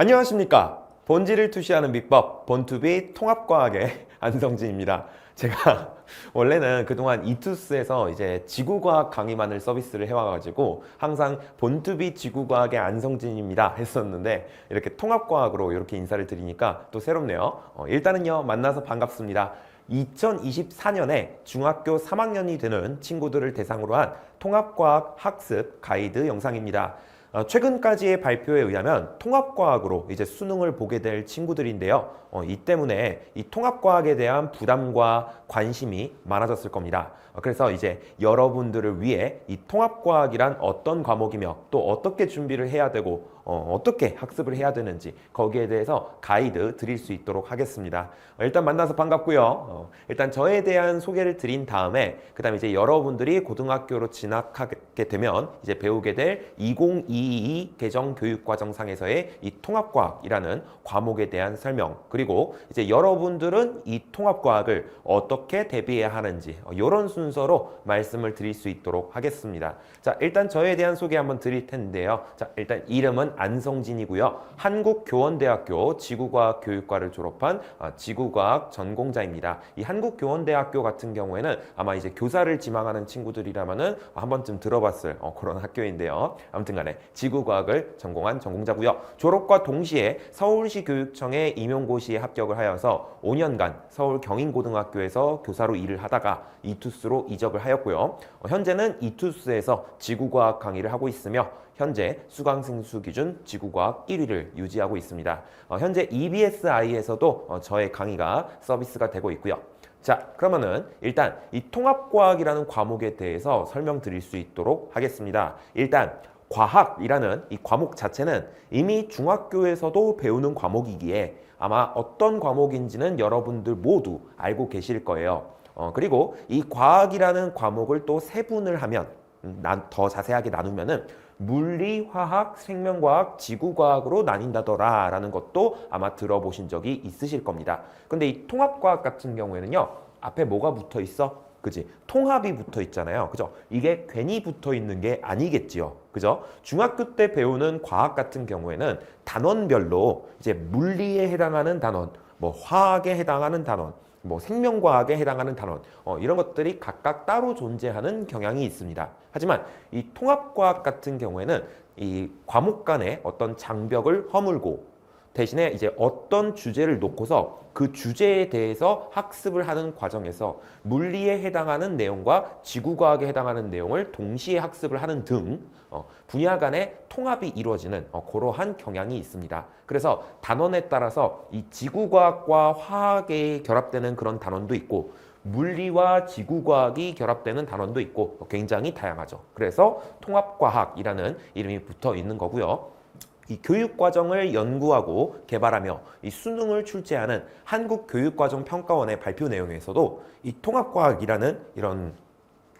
안녕하십니까. 본질을 투시하는 비법, 본투비 통합과학의 안성진입니다. 제가 원래는 그동안 이투스에서 이제 지구과학 강의만을 서비스를 해와가지고 항상 본투비 지구과학의 안성진입니다 했었는데 이렇게 통합과학으로 이렇게 인사를 드리니까 또 새롭네요. 어, 일단은요, 만나서 반갑습니다. 2024년에 중학교 3학년이 되는 친구들을 대상으로 한 통합과학 학습 가이드 영상입니다. 어, 최근까지의 발표에 의하면 통합과학으로 이제 수능을 보게 될 친구들인데요. 어, 이 때문에 이 통합과학에 대한 부담과 관심이 많아졌을 겁니다. 어, 그래서 이제 여러분들을 위해 이 통합과학이란 어떤 과목이며 또 어떻게 준비를 해야 되고 어, 떻게 학습을 해야 되는지 거기에 대해서 가이드 드릴 수 있도록 하겠습니다. 어, 일단 만나서 반갑고요. 어, 일단 저에 대한 소개를 드린 다음에 그 다음에 이제 여러분들이 고등학교로 진학하게 되면 이제 배우게 될 2022 개정 교육과정상에서의 이 통합과학이라는 과목에 대한 설명 그리고 이제 여러분들은 이 통합과학을 어떻게 대비해야 하는지 어, 이런 순서로 말씀을 드릴 수 있도록 하겠습니다. 자 일단 저에 대한 소개 한번 드릴 텐데요. 자 일단 이름은 안성진이고요. 한국교원대학교 지구과학 교육과를 졸업한 아, 지구과학 전공자입니다. 이 한국교원대학교 같은 경우에는 아마 이제 교사를 지망하는 친구들이라면은 한 번쯤 들어봤을 어, 그런 학교인데요. 아무튼간에 지구과학을 전공한 전공자고요. 졸업과 동시에 서울시 교육청의 임용고시에 합격을 하여서 5년간 서울 경인고등학교에서 교사로 일을 하다가 이투스로 이적을 하였고요. 어, 현재는 이투스에서 지구과학 강의를 하고 있으며 현재 수강생수 기준 지구과학 1위를 유지하고 있습니다. 어, 현재 EBSI에서도 어, 저의 강의가 서비스가 되고 있고요. 자, 그러면은 일단 이 통합과학이라는 과목에 대해서 설명드릴 수 있도록 하겠습니다. 일단 과학이라는 이 과목 자체는 이미 중학교에서도 배우는 과목이기에 아마 어떤 과목인지는 여러분들 모두 알고 계실 거예요. 어, 그리고 이 과학이라는 과목을 또 세분을 하면 음, 난 더 자세하게 나누면은 물리, 화학, 생명과학, 지구과학으로 나뉜다더라 라는 것도 아마 들어보신 적이 있으실 겁니다. 근데 이 통합과학 같은 경우에는요, 앞에 뭐가 붙어 있어? 그지? 통합이 붙어 있잖아요. 그죠? 이게 괜히 붙어 있는 게 아니겠지요. 그죠? 중학교 때 배우는 과학 같은 경우에는 단원별로 이제 물리에 해당하는 단원, 뭐 화학에 해당하는 단원, 뭐 생명과학에 해당하는 단원 어, 이런 것들이 각각 따로 존재하는 경향이 있습니다. 하지만 이 통합과학 같은 경우에는 이 과목 간의 어떤 장벽을 허물고 대신에 이제 어떤 주제를 놓고서 그 주제에 대해서 학습을 하는 과정에서 물리에 해당하는 내용과 지구과학에 해당하는 내용을 동시에 학습을 하는 등 어, 분야 간의 통합이 이루어지는 어, 그러한 경향이 있습니다. 그래서 단원에 따라서 이 지구과학과 화학에 결합되는 그런 단원도 있고 물리와 지구과학이 결합되는 단원도 있고 굉장히 다양하죠. 그래서 통합과학이라는 이름이 붙어 있는 거고요. 이 교육 과정을 연구하고 개발하며 이 수능을 출제하는 한국교육과정평가원의 발표 내용에서도 이 통합과학이라는 이런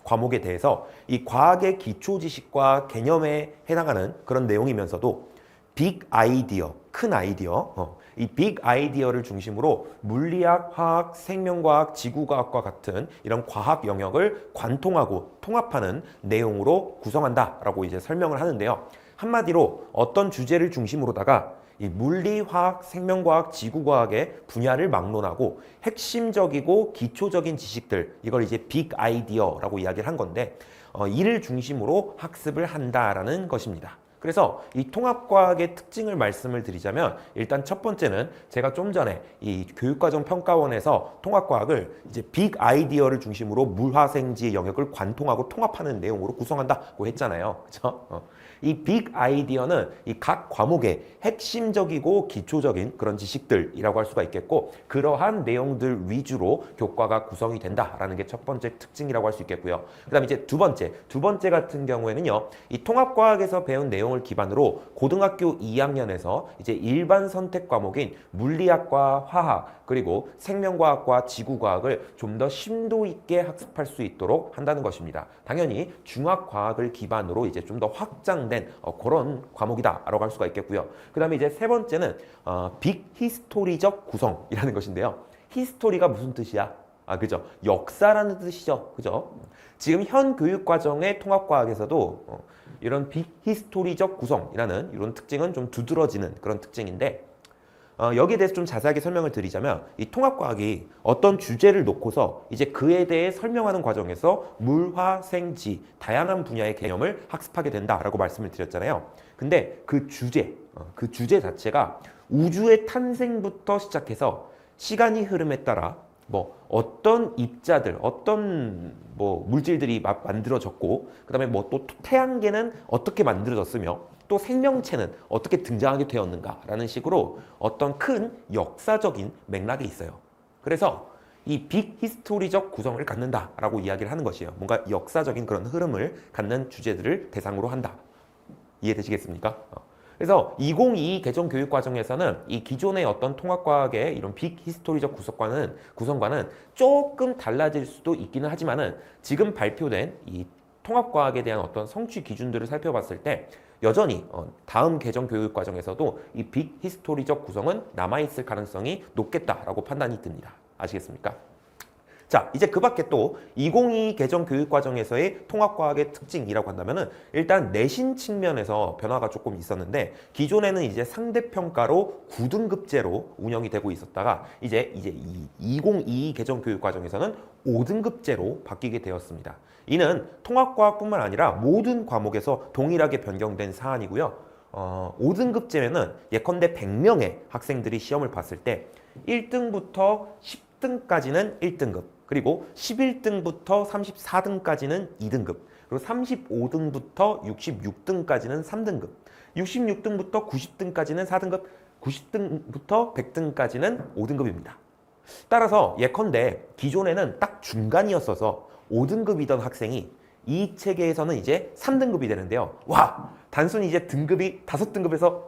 과목에 대해서 이 과학의 기초 지식과 개념에 해당하는 그런 내용이면서도 빅 아이디어, 큰 아이디어, 어, 이빅 아이디어를 중심으로 물리학, 화학, 생명과학, 지구과학과 같은 이런 과학 영역을 관통하고 통합하는 내용으로 구성한다라고 이제 설명을 하는데요. 한마디로 어떤 주제를 중심으로다가 이 물리, 화학, 생명과학, 지구과학의 분야를 막론하고 핵심적이고 기초적인 지식들 이걸 이제 빅 아이디어라고 이야기를 한 건데 어, 이를 중심으로 학습을 한다라는 것입니다. 그래서 이 통합과학의 특징을 말씀을 드리자면 일단 첫 번째는 제가 좀 전에 이 교육과정 평가원에서 통합과학을 이제 빅 아이디어를 중심으로 물화생지 영역을 관통하고 통합하는 내용으로 구성한다고 했잖아요. 그렇죠? 어. 이빅 아이디어는 이 각 과목의 핵심적이고 기초적인 그런 지식들이라고 할 수가 있겠고 그러한 내용들 위주로 교과가 구성이 된다라는 게 첫 번째 특징이라고 할 수 있겠고요. 그다음 이제 두 번째, 두 번째 같은 경우에는요. 이 통합과학에서 배운 내용 을 기반으로 고등학교 2학년에서 이제 일반 선택 과목인 물리학과 화학 그리고 생명과학과 지구과학을 좀 더 심도 있게 학습할 수 있도록 한다는 것입니다. 당연히 중학과학을 기반으로 이제 좀 더 확장된 어, 그런 과목이다라고 할 수가 있겠고요. 그 다음에 이제 세 번째는 어, 빅 히스토리적 구성이라는 것인데요. 히스토리가 무슨 뜻이야? 아, 그죠? 역사라는 뜻이죠. 그죠? 지금 현 교육 과정의 통합과학에서도 어, 이런 비히스토리적 구성이라는 이런 특징은 좀 두드러지는 그런 특징인데 어, 여기에 대해서 좀 자세하게 설명을 드리자면 이 통합과학이 어떤 주제를 놓고서 이제 그에 대해 설명하는 과정에서 물화생지 다양한 분야의 개념을 학습하게 된다라고 말씀을 드렸잖아요. 근데 그 주제, 어, 그 주제 자체가 우주의 탄생부터 시작해서 시간이 흐름에 따라 뭐 어떤 입자들, 어떤 뭐 물질들이 마- 만들어졌고, 그다음에 뭐 또 태양계는 어떻게 만들어졌으며, 또 생명체는 어떻게 등장하게 되었는가라는 식으로 어떤 큰 역사적인 맥락이 있어요. 그래서 이 빅 히스토리적 구성을 갖는다라고 이야기를 하는 것이에요. 뭔가 역사적인 그런 흐름을 갖는 주제들을 대상으로 한다. 이해되시겠습니까? 어. 그래서 2022 개정 교육 과정에서는 이 기존의 어떤 통합과학의 이런 빅 히스토리적 구성과는 구성과는 조금 달라질 수도 있기는 하지만은 지금 발표된 이 통합과학에 대한 어떤 성취 기준들을 살펴봤을 때 여전히 어, 다음 개정 교육 과정에서도 이 빅 히스토리적 구성은 남아 있을 가능성이 높겠다라고 판단이 듭니다. 아시겠습니까? 자, 이제 그 밖에 또 2022 개정 교육 과정에서의 통합과학의 특징이라고 한다면은 일단 내신 측면에서 변화가 조금 있었는데 기존에는 이제 상대평가로 9등급제로 운영이 되고 있었다가 이제 이제 이2022 개정 교육 과정에서는 5등급제로 바뀌게 되었습니다. 이는 통합과학뿐만 아니라 모든 과목에서 동일하게 변경된 사안이고요. 어, 5등급제면은 예컨대 100명의 학생들이 시험을 봤을 때 1등부터 10등까지는 1등급, 그리고 11등부터 34등까지는 2등급, 그리고 35등부터 66등까지는 3등급, 66등부터 90등까지는 4등급, 90등부터 100등까지는 5등급입니다. 따라서 예컨대 기존에는 딱 중간이었어서 5등급이던 학생이 이 체계에서는 이제 3등급이 되는데요. 와, 단순히 이제 등급이 5등급에서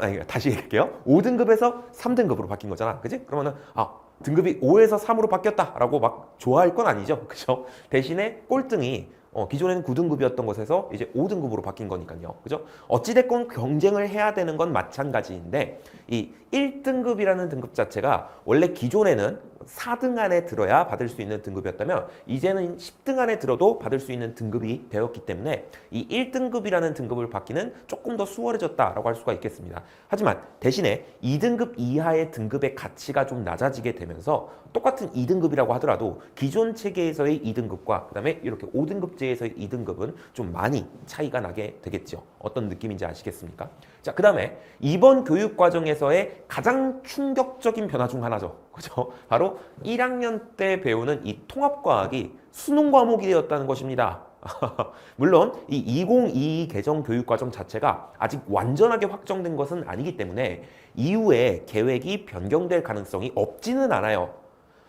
아니, 다시 얘기할게요. 5등급에서 3등급으로 바뀐 거잖아. 그지? 그러면은 아, 등급이 5에서 3으로 바뀌었다라고 막 좋아할 건 아니죠. 그죠? 대신에 꼴등이 어, 기존에는 9등급이었던 것에서 이제 5등급으로 바뀐 거니까요. 그죠? 어찌됐건 경쟁을 해야 되는 건 마찬가지인데 이 1등급이라는 등급 자체가 원래 기존에는 4등 안에 들어야 받을 수 있는 등급이었다면 이제는 10등 안에 들어도 받을 수 있는 등급이 되었기 때문에 이 1등급이라는 등급을 받기는 조금 더 수월해졌다라고 할 수가 있겠습니다. 하지만 대신에 2등급 이하의 등급의 가치가 좀 낮아지게 되면서 똑같은 2등급이라고 하더라도 기존 체계에서의 2등급과 그다음에 이렇게 5등급제에서의 2등급은 좀 많이 차이가 나게 되겠죠. 어떤 느낌인지 아시겠습니까? 자, 그다음에 이번 교육 과정에서의 가장 충격적인 변화 중 하나죠. 그죠? 바로 1학년 때 배우는 이 통합과학이 수능 과목이 되었다는 것입니다. 물론 이 2022 개정 교육 과정 자체가 아직 완전하게 확정된 것은 아니기 때문에 이후에 계획이 변경될 가능성이 없지는 않아요.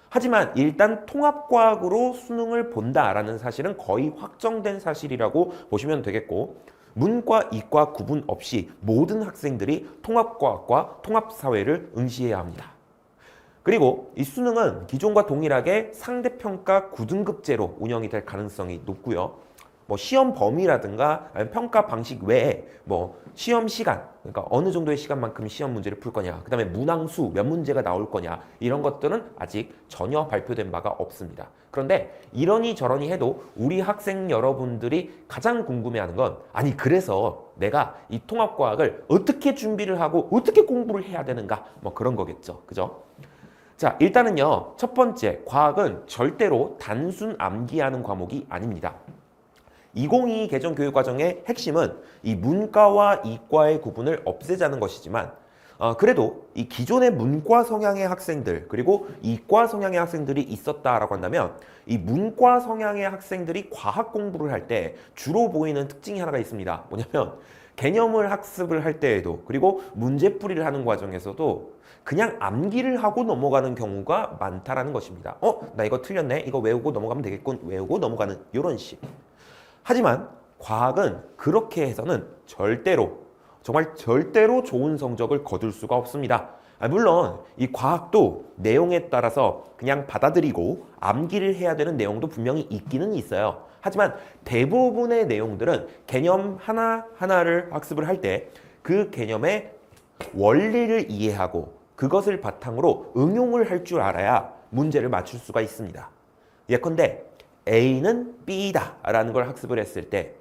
하지만 일단 통합과학으로 수능을 본다라는 사실은 거의 확정된 사실이라고 보시면 되겠고 문과, 이과 구분 없이 모든 학생들이 통합과학과 통합사회를 응시해야 합니다. 그리고 이 수능은 기존과 동일하게 상대평가 9등급제로 운영이 될 가능성이 높고요. 뭐 시험 범위라든가 아니면 평가 방식 외에 뭐 시험 시간 그러니까 어느 정도의 시간만큼 시험 문제를 풀 거냐 그다음에 문항수 몇 문제가 나올 거냐 이런 것들은 아직 전혀 발표된 바가 없습니다. 그런데 이러니 저러니 해도 우리 학생 여러분들이 가장 궁금해하는 건 아니 그래서 내가 이 통합과학을 어떻게 준비를 하고 어떻게 공부를 해야 되는가 뭐 그런 거겠죠. 그죠? 자, 일단은요. 첫 번째, 과학은 절대로 단순 암기하는 과목이 아닙니다. 2022 개정 교육 과정의 핵심은 이 문과와 이과의 구분을 없애자는 것이지만 어, 그래도 이 기존의 문과 성향의 학생들 그리고 이과 성향의 학생들이 있었다라고 한다면 이 문과 성향의 학생들이 과학 공부를 할 때 주로 보이는 특징이 하나가 있습니다. 뭐냐면 개념을 학습을 할 때에도 그리고 문제풀이를 하는 과정에서도 그냥 암기를 하고 넘어가는 경우가 많다라는 것입니다. 어, 나 이거 틀렸네. 이거 외우고 넘어가면 되겠군. 외우고 넘어가는 이런 식. 하지만 과학은 그렇게 해서는 절대로 정말 절대로 좋은 성적을 거둘 수가 없습니다. 아, 물론 이 과학도 내용에 따라서 그냥 받아들이고 암기를 해야 되는 내용도 분명히 있기는 있어요. 하지만 대부분의 내용들은 개념 하나 하나를 학습을 할 때 그 개념의 원리를 이해하고 그것을 바탕으로 응용을 할 줄 알아야 문제를 맞출 수가 있습니다. 예컨대 A는 B다 라는 걸 학습을 했을 때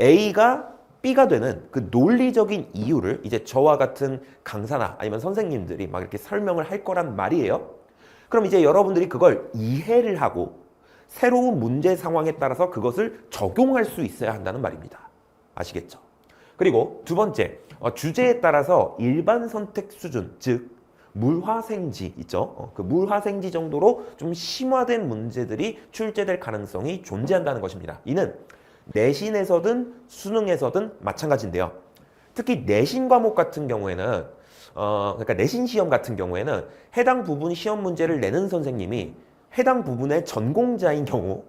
A가 B가 되는 그 논리적인 이유를 이제 저와 같은 강사나 아니면 선생님들이 막 이렇게 설명을 할 거란 말이에요. 그럼 이제 여러분들이 그걸 이해를 하고 새로운 문제 상황에 따라서 그것을 적용할 수 있어야 한다는 말입니다. 아시겠죠? 그리고 두 번째, 어, 주제에 따라서 일반 선택 수준, 즉 물화생지 있죠? 어, 그 물화생지 정도로 좀 심화된 문제들이 출제될 가능성이 존재한다는 것입니다. 이는 내신에서든 수능에서든 마찬가지인데요. 특히 내신 과목 같은 경우에는 어, 그러니까 내신 시험 같은 경우에는 해당 부분 시험 문제를 내는 선생님이 해당 부분의 전공자인 경우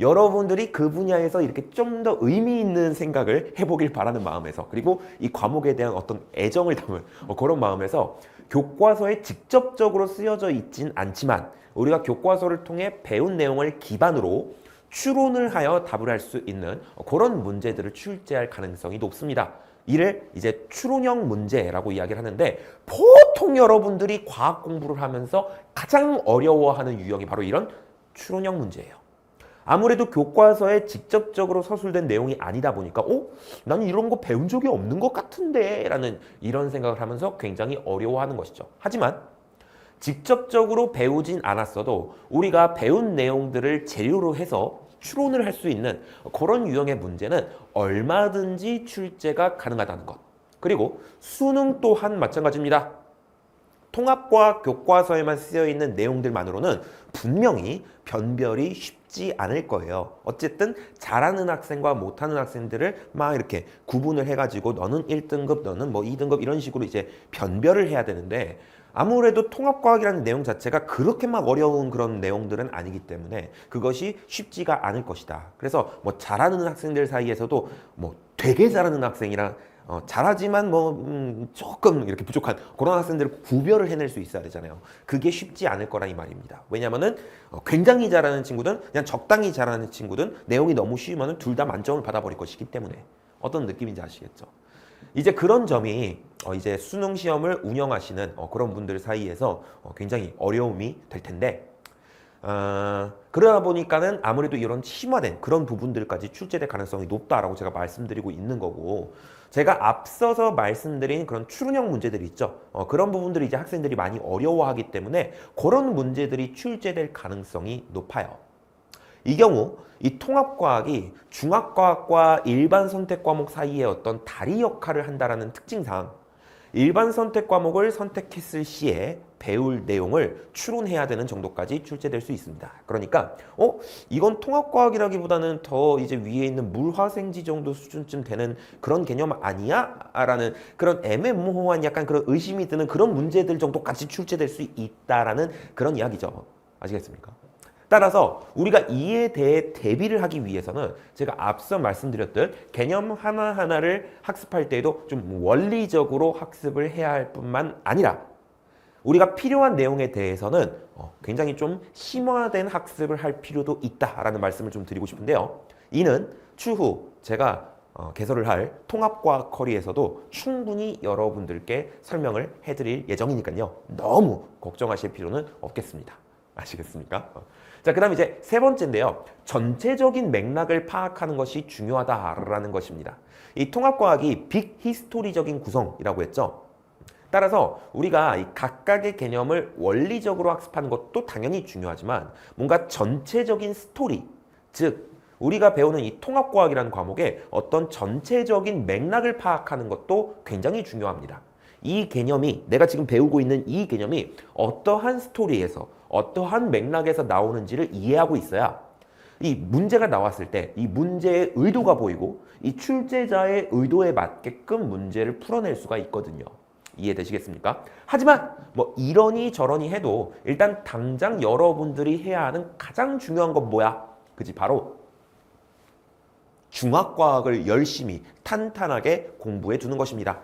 여러분들이 그 분야에서 이렇게 좀 더 의미 있는 생각을 해보길 바라는 마음에서 그리고 이 과목에 대한 어떤 애정을 담은 어, 그런 마음에서 교과서에 직접적으로 쓰여져 있진 않지만 우리가 교과서를 통해 배운 내용을 기반으로 추론을 하여 답을 할 수 있는 그런 문제들을 출제할 가능성이 높습니다. 이를 이제 추론형 문제라고 이야기를 하는데 보통 여러분들이 과학 공부를 하면서 가장 어려워하는 유형이 바로 이런 추론형 문제예요. 아무래도 교과서에 직접적으로 서술된 내용이 아니다 보니까 어? 나는 이런 거 배운 적이 없는 것 같은데 라는 이런 생각을 하면서 굉장히 어려워하는 것이죠. 하지만 직접적으로 배우진 않았어도 우리가 배운 내용들을 재료로 해서 추론을 할 수 있는 그런 유형의 문제는 얼마든지 출제가 가능하다는 것. 그리고 수능 또한 마찬가지입니다. 통합과학 교과서에만 쓰여 있는 내용들만으로는 분명히 변별이 쉽 지 않을 거예요. 어쨌든 잘하는 학생과 못하는 학생들을 막 이렇게 구분을 해가지고 너는 1등급, 너는 뭐 2등급 이런 식으로 이제 변별을 해야 되는데 아무래도 통합과학이라는 내용 자체가 그렇게 막 어려운 그런 내용들은 아니기 때문에 그것이 쉽지가 않을 것이다. 그래서 뭐 잘하는 학생들 사이에서도 뭐 되게 잘하는 학생이랑 어, 잘하지만 뭐 음, 조금 이렇게 부족한 그런 학생들을 구별을 해낼 수 있어야 되잖아요. 그게 쉽지 않을 거라 이 말입니다. 왜냐하면은 어, 굉장히 잘하는 친구든 그냥 적당히 잘하는 친구든 내용이 너무 쉬우면은 둘 다 만점을 받아버릴 것이기 때문에 어떤 느낌인지 아시겠죠? 이제 그런 점이 어, 이제 수능 시험을 운영하시는 어, 그런 분들 사이에서 어, 굉장히 어려움이 될 텐데 어, 그러다 보니까는 아무래도 이런 심화된 그런 부분들까지 출제될 가능성이 높다라고 제가 말씀드리고 있는 거고 제가 앞서서 말씀드린 그런 추론형 문제들이 있죠. 어, 그런 부분들이 이제 학생들이 많이 어려워하기 때문에 그런 문제들이 출제될 가능성이 높아요. 이 경우 이 통합과학이 중학과학과 일반 선택 과목 사이의 어떤 다리 역할을 한다라는 특징상 일반 선택 과목을 선택했을 시에 배울 내용을 추론해야 되는 정도까지 출제될 수 있습니다. 그러니까 어 이건 통합과학이라기보다는 더 이제 위에 있는 물화생지 정도 수준쯤 되는 그런 개념 아니야? 라는 그런 애매모호한 약간 그런 의심이 드는 그런 문제들 정도까지 출제될 수 있다라는 그런 이야기죠. 아시겠습니까? 따라서 우리가 이에 대해 대비를 하기 위해서는 제가 앞서 말씀드렸듯 개념 하나하나를 학습할 때에도 좀 원리적으로 학습을 해야 할 뿐만 아니라 우리가 필요한 내용에 대해서는 어, 굉장히 좀 심화된 학습을 할 필요도 있다라는 말씀을 좀 드리고 싶은데요. 이는 추후 제가 어, 개설을 할 통합과학 커리에서도 충분히 여러분들께 설명을 해드릴 예정이니까요. 너무 걱정하실 필요는 없겠습니다. 아시겠습니까? 어. 자, 그 다음 이제 세 번째인데요. 전체적인 맥락을 파악하는 것이 중요하다라는 것입니다. 이 통합과학이 빅 히스토리적인 구성이라고 했죠. 따라서 우리가 이 각각의 개념을 원리적으로 학습하는 것도 당연히 중요하지만 뭔가 전체적인 스토리, 즉 우리가 배우는 이 통합과학이라는 과목에 어떤 전체적인 맥락을 파악하는 것도 굉장히 중요합니다. 이 개념이 내가 지금 배우고 있는 이 개념이 어떠한 스토리에서 어떠한 맥락에서 나오는지를 이해하고 있어야 이 문제가 나왔을 때 이 문제의 의도가 보이고 이 출제자의 의도에 맞게끔 문제를 풀어낼 수가 있거든요. 이해되시겠습니까? 하지만 뭐 이러니 저러니 해도 일단 당장 여러분들이 해야 하는 가장 중요한 건 뭐야? 그지 바로 중학과학을 열심히 탄탄하게 공부해 두는 것입니다.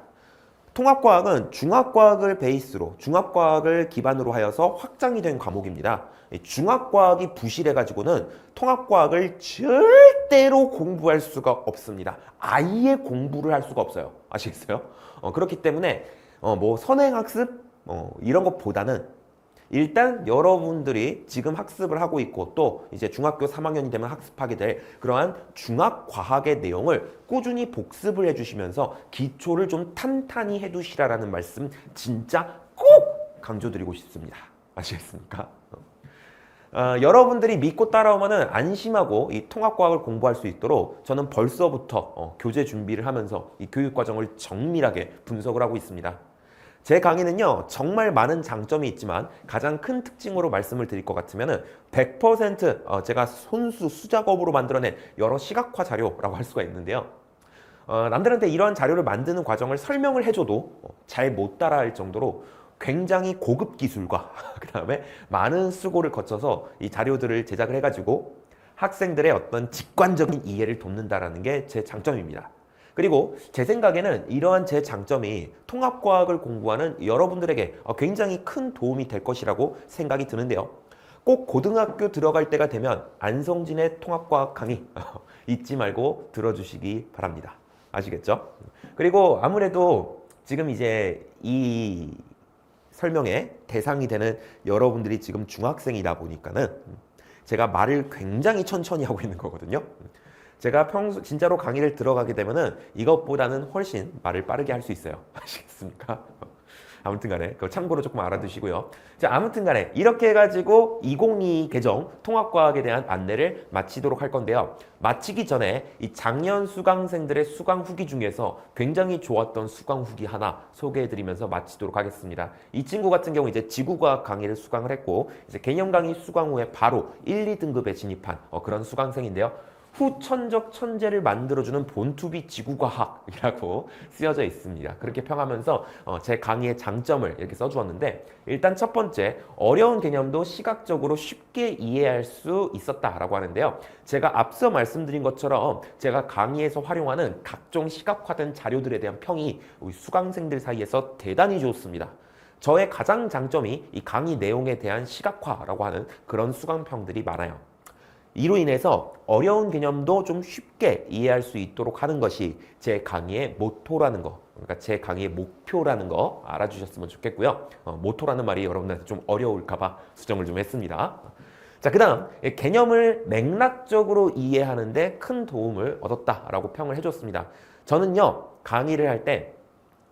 통합과학은 중학과학을 베이스로 중학과학을 기반으로 하여서 확장이 된 과목입니다. 중학과학이 부실해 가지고는 통합과학을 절대로 공부할 수가 없습니다. 아예 공부를 할 수가 없어요. 아시겠어요? 어, 그렇기 때문에 어, 뭐 선행학습 어, 이런 것보다는 일단 여러분들이 지금 학습을 하고 있고 또 이제 중학교 3학년이 되면 학습하게 될 그러한 중학 과학의 내용을 꾸준히 복습을 해주시면서 기초를 좀 탄탄히 해두시라라는 말씀 진짜 꼭 강조드리고 싶습니다. 아시겠습니까? 어, 여러분들이 믿고 따라오면은 안심하고 이 통합과학을 공부할 수 있도록 저는 벌써부터 어, 교재 준비를 하면서 이 교육 과정을 정밀하게 분석을 하고 있습니다. 제 강의는요 정말 많은 장점이 있지만 가장 큰 특징으로 말씀을 드릴 것 같으면은 100% 어, 제가 손수 수작업으로 만들어낸 여러 시각화 자료라고 할 수가 있는데요. 어, 남들한테 이러한 자료를 만드는 과정을 설명을 해줘도 어, 잘못 따라할 정도로 굉장히 고급 기술과 그 다음에 많은 수고를 거쳐서 이 자료들을 제작을 해가지고 학생들의 어떤 직관적인 이해를 돕는다라는 게 제 장점입니다. 그리고 제 생각에는 이러한 제 장점이 통합과학을 공부하는 여러분들에게 어, 굉장히 큰 도움이 될 것이라고 생각이 드는데요. 꼭 고등학교 들어갈 때가 되면 안성진의 통합과학 강의 잊지 말고 들어주시기 바랍니다. 아시겠죠? 그리고 아무래도 지금 이제 이 설명의 대상이 되는 여러분들이 지금 중학생이다 보니까는 제가 말을 굉장히 천천히 하고 있는 거거든요. 제가 평소 진짜로 강의를 들어가게 되면은 이것보다는 훨씬 말을 빠르게 할 수 있어요. 아시겠습니까? 아무튼 간에 그 참고로 조금 알아두시고요. 자, 아무튼 간에 이렇게 해가지고 2022 개정 통합과학에 대한 안내를 마치도록 할 건데요. 마치기 전에 이 작년 수강생들의 수강 후기 중에서 굉장히 좋았던 수강 후기 하나 소개해드리면서 마치도록 하겠습니다. 이 친구 같은 경우 이제 지구과학 강의를 수강을 했고 이제 개념 강의 수강 후에 바로 1, 2등급에 진입한 어, 그런 수강생인데요. 후천적 천재를 만들어주는 본투비 지구과학이라고 쓰여져 있습니다. 그렇게 평하면서 어, 제 강의의 장점을 이렇게 써주었는데 일단 첫 번째 어려운 개념도 시각적으로 쉽게 이해할 수 있었다라고 하는데요. 제가 앞서 말씀드린 것처럼 제가 강의에서 활용하는 각종 시각화된 자료들에 대한 평이 우리 수강생들 사이에서 대단히 좋습니다. 저의 가장 장점이 이 강의 내용에 대한 시각화라고 하는 그런 수강평들이 많아요. 이로 인해서 어려운 개념도 좀 쉽게 이해할 수 있도록 하는 것이 제 강의의 모토라는 거, 그러니까 제 강의의 목표라는 거 알아주셨으면 좋겠고요. 어, 모토라는 말이 여러분들한테 좀 어려울까 봐 수정을 좀 했습니다. 자, 그 다음, 개념을 맥락적으로 이해하는데 큰 도움을 얻었다라고 평을 해줬습니다. 저는요, 강의를 할 때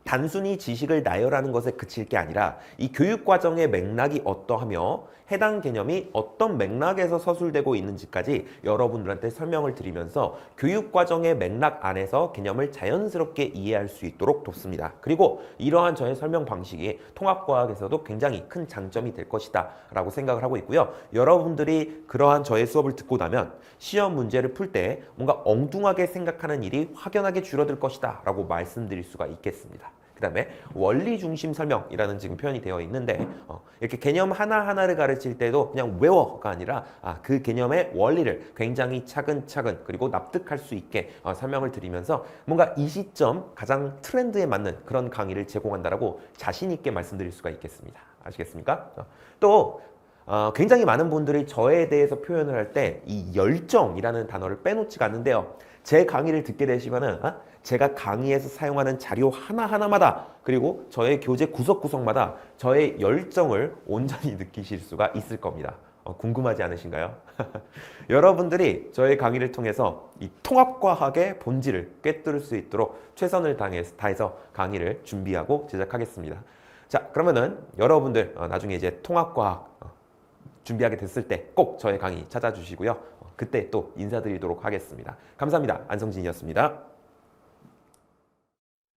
단순히 지식을 나열하는 것에 그칠 게 아니라 이 교육 과정의 맥락이 어떠하며 해당 개념이 어떤 맥락에서 서술되고 있는지까지 여러분들한테 설명을 드리면서 교육 과정의 맥락 안에서 개념을 자연스럽게 이해할 수 있도록 돕습니다. 그리고 이러한 저의 설명 방식이 통합과학에서도 굉장히 큰 장점이 될 것이다 라고 생각을 하고 있고요. 여러분들이 그러한 저의 수업을 듣고 나면 시험 문제를 풀 때 뭔가 엉뚱하게 생각하는 일이 확연하게 줄어들 것이다 라고 말씀드릴 수가 있겠습니다. 그 다음에 원리 중심 설명이라는 지금 표현이 되어 있는데 어, 이렇게 개념 하나하나를 가르칠 때도 그냥 외워가 아니라 아, 그 개념의 원리를 굉장히 차근차근 그리고 납득할 수 있게 어, 설명을 드리면서 뭔가 이 시점 가장 트렌드에 맞는 그런 강의를 제공한다라고 자신 있게 말씀드릴 수가 있겠습니다. 아시겠습니까? 어, 또 어, 굉장히 많은 분들이 저에 대해서 표현을 할 때 이 열정이라는 단어를 빼놓지가 않는데요. 제 강의를 듣게 되시면은 어? 제가 강의에서 사용하는 자료 하나하나마다 그리고 저의 교재 구석구석마다 저의 열정을 온전히 느끼실 수가 있을 겁니다. 어, 궁금하지 않으신가요? 여러분들이 저의 강의를 통해서 이 통합과학의 본질을 꿰뚫을 수 있도록 최선을 다해서, 강의를 준비하고 제작하겠습니다. 자, 그러면은 여러분들 어, 나중에 이제 통합과학 어, 준비하게 됐을 때 꼭 저의 강의 찾아주시고요. 어, 그때 또 인사드리도록 하겠습니다. 감사합니다. 안성진이었습니다.